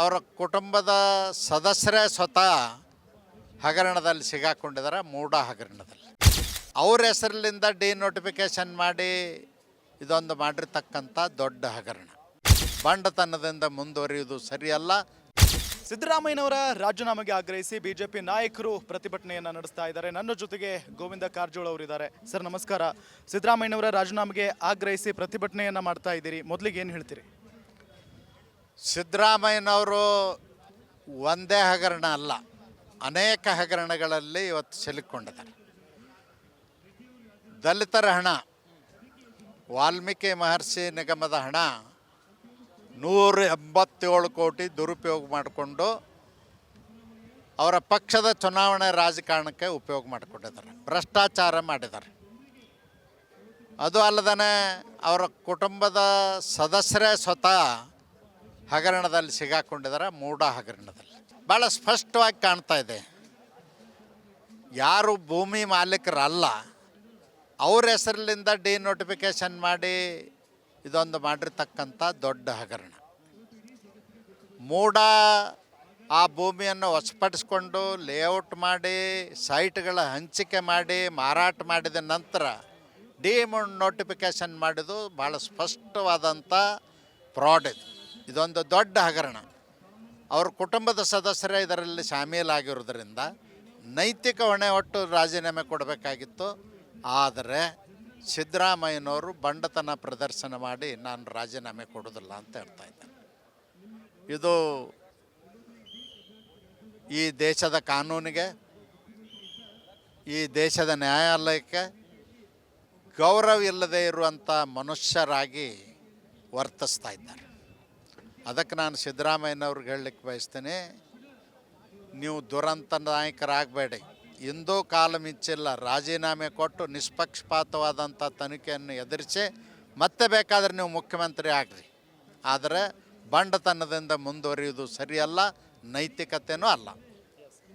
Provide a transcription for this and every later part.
ಅವರ ಕುಟುಂಬದ ಸದಸ್ಯರೇ ಸ್ವತಃ ಹಗರಣದಲ್ಲಿ ಸಿಗಾಕೊಂಡಿದ್ದಾರೆ ಮೂಡ ಹಗರಣದಲ್ಲಿ. ಅವ್ರ ಡಿ ನೋಟಿಫಿಕೇಶನ್ ಮಾಡಿ ಇದೊಂದು ಮಾಡಿರ್ತಕ್ಕಂಥ ದೊಡ್ಡ ಹಗರಣ. ಬಂಡತನದಿಂದ ಮುಂದುವರಿಯುವುದು ಸರಿಯಲ್ಲ. ಸಿದ್ದರಾಮಯ್ಯನವರ ರಾಜೀನಾಮೆಗೆ ಆಗ್ರಹಿಸಿ ಬಿಜೆಪಿ ನಾಯಕರು ಪ್ರತಿಭಟನೆಯನ್ನು ನಡೆಸ್ತಾ ಇದ್ದಾರೆ. ನನ್ನ ಜೊತೆಗೆ ಗೋವಿಂದ ಕಾರಜೋಳ ಅವರಿದ್ದಾರೆ ಸರ್, ನಮಸ್ಕಾರ. ಸಿದ್ದರಾಮಯ್ಯನವರ ರಾಜೀನಾಮೆಗೆ ಆಗ್ರಹಿಸಿ ಪ್ರತಿಭಟನೆಯನ್ನು ಮಾಡ್ತಾ ಇದ್ದೀರಿ. ಮೊದಲಿಗೆ ಏನು ಹೇಳ್ತೀರಿ? ಸಿದ್ದರಾಮಯ್ಯನವರು ಒಂದೇ ಹಗರಣ ಅಲ್ಲ, ಅನೇಕ ಹಗರಣಗಳಲ್ಲಿ ಇವತ್ತು ಸಿಲುಕೊಂಡಿದ್ದಾರೆ. ದಲಿತರ ಹಣ, ವಾಲ್ಮೀಕಿ ಮಹರ್ಷಿ ನಿಗಮದ ಹಣ ನೂರ ಎಂಬತ್ತೇಳು ಕೋಟಿ ದುರುಪಯೋಗ ಮಾಡಿಕೊಂಡು ಅವರ ಪಕ್ಷದ ಚುನಾವಣೆ ರಾಜಕಾರಣಕ್ಕೆ ಉಪಯೋಗ ಮಾಡಿಕೊಂಡಿದ್ದಾರೆ, ಭ್ರಷ್ಟಾಚಾರ ಮಾಡಿದ್ದಾರೆ. ಅದು ಅಲ್ಲದೇ ಅವರ ಕುಟುಂಬದ ಸದಸ್ಯರೇ ಸ್ವತಃ ಹಗರಣದಲ್ಲಿ ಸಿಗಾಕೊಂಡಿದ್ದಾರೆ, ಮೂಢ ಹಗರಣದಲ್ಲಿ. ಭಾಳ ಸ್ಪಷ್ಟವಾಗಿ ಕಾಣ್ತಾ ಇದೆ. ಯಾರು ಭೂಮಿ ಮಾಲೀಕರಲ್ಲ, ಅವ್ರ ಹೆಸರಿಂದ ಡಿ ನೋಟಿಫಿಕೇಶನ್ ಮಾಡಿ ಇದೊಂದು ಮಾಡಿರ್ತಕ್ಕಂಥ ದೊಡ್ಡ ಹಗರಣ. ಮೂಡ ಆ ಭೂಮಿಯನ್ನು ಹೊಸಪಡಿಸ್ಕೊಂಡು ಲೇಔಟ್ ಮಾಡಿ, ಸೈಟ್ಗಳ ಹಂಚಿಕೆ ಮಾಡಿ, ಮಾರಾಟ ಮಾಡಿದ ನಂತರ ಡಿ ನೋಟಿಫಿಕೇಶನ್ ಮಾಡಿದ್ದು ಭಾಳ ಸ್ಪಷ್ಟವಾದಂಥ ಫ್ರಾಡ್ ಇದು. ಇದೊಂದು ದೊಡ್ಡ ಹಗರಣ. ಅವ್ರ ಕುಟುಂಬದ ಸದಸ್ಯರೇ ಇದರಲ್ಲಿ ಶಾಮೀಲಾಗಿರೋದ್ರಿಂದ ನೈತಿಕ ಹೊಣೆ ಒಟ್ಟು ರಾಜೀನಾಮೆ ಕೊಡಬೇಕಾಗಿತ್ತು. ಆದರೆ ಸಿದ್ದರಾಮಯ್ಯನವರು ಬಂಡತನ ಪ್ರದರ್ಶನ ಮಾಡಿ ನಾನು ರಾಜೀನಾಮೆ ಕೊಡೋದಿಲ್ಲ ಅಂತ ಹೇಳ್ತಾ ಇದ್ದೆ. ಇದು ಈ ದೇಶದ ಕಾನೂನಿಗೆ, ಈ ದೇಶದ ನ್ಯಾಯಾಲಯಕ್ಕೆ ಗೌರವ ಇಲ್ಲದೆ ಇರುವಂಥ ಮನುಷ್ಯರಾಗಿ ವರ್ತಿಸ್ತಾ ಇದ್ದಾರೆ. ಅದಕ್ಕೆ ನಾನು ಸಿದ್ದರಾಮಯ್ಯನವ್ರಿಗೆ ಹೇಳಲಿಕ್ಕೆ ಬಯಸ್ತೇನೆ, ನೀವು ದುರಂತ ನಾಯಕರಾಗಬೇಡಿ. ಎಂದೋ ಕಾಲ ಮಿಂಚಿಲ್ಲ, ರಾಜೀನಾಮೆ ಕೊಟ್ಟು ನಿಷ್ಪಕ್ಷಪಾತವಾದಂಥ ತನಿಖೆಯನ್ನು ಎದುರಿಸಿ ಮತ್ತೆ ಬೇಕಾದರೆ ನೀವು ಮುಖ್ಯಮಂತ್ರಿ ಆಗ್ರಿ. ಆದರೆ ಬಂಡತನದಿಂದ ಮುಂದುವರಿಯುವುದು ಸರಿಯಲ್ಲ ನೈತಿಕತೆಯೂ ಅಲ್ಲ.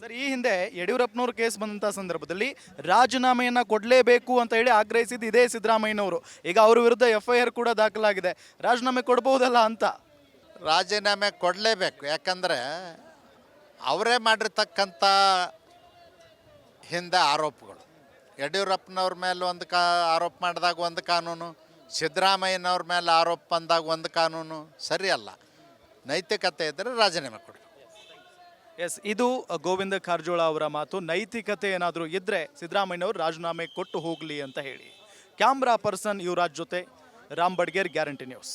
ಸರ್, ಈ ಹಿಂದೆ ಯಡಿಯೂರಪ್ಪನವ್ರ ಕೇಸ್ ಬಂದಂಥ ಸಂದರ್ಭದಲ್ಲಿ ರಾಜೀನಾಮೆಯನ್ನು ಕೊಡಲೇಬೇಕು ಅಂತ ಹೇಳಿ ಆಗ್ರಹಿಸಿದ್ದು ಇದೇ ಸಿದ್ದರಾಮಯ್ಯನವರು. ಈಗ ಅವ್ರ ವಿರುದ್ಧ ಎಫ್ ಕೂಡ ದಾಖಲಾಗಿದೆ. ರಾಜೀನಾಮೆ ಕೊಡ್ಬೋದಲ್ಲ ಅಂತ. ರಾಜೀನಾಮೆ ಕೊಡಲೇಬೇಕು. ಯಾಕಂದರೆ ಅವರೇ ಮಾಡಿರ್ತಕ್ಕಂಥ ಹಿಂದೆ ಆರೋಪಗಳು. ಯಡಿಯೂರಪ್ಪನವ್ರ ಮೇಲೆ ಒಂದು ಕಾ, ಆರೋಪ ಮಾಡಿದಾಗ ಒಂದು ಕಾನೂನು, ಸಿದ್ದರಾಮಯ್ಯನವ್ರ ಮೇಲೆ ಆರೋಪ ಬಂದಾಗ ಒಂದು ಕಾನೂನು ಸರಿಯಲ್ಲ ನೈತಿಕತೆ ಇದ್ದರೆ ರಾಜೀನಾಮೆ ಕೊಡಿ. ಎಸ್, ಇದು ಗೋವಿಂದ ಕಾರಜೋಳ ಅವರ ಮಾತು. ನೈತಿಕತೆ ಏನಾದರೂ ಇದ್ದರೆ ಸಿದ್ದರಾಮಯ್ಯನವರು ರಾಜೀನಾಮೆ ಕೊಟ್ಟು ಹೋಗಲಿ ಅಂತ ಹೇಳಿ. ಕ್ಯಾಮ್ರಾ ಪರ್ಸನ್ ಯುವರಾಜ್ ಜೊತೆ Ram Badiger, guarantee news.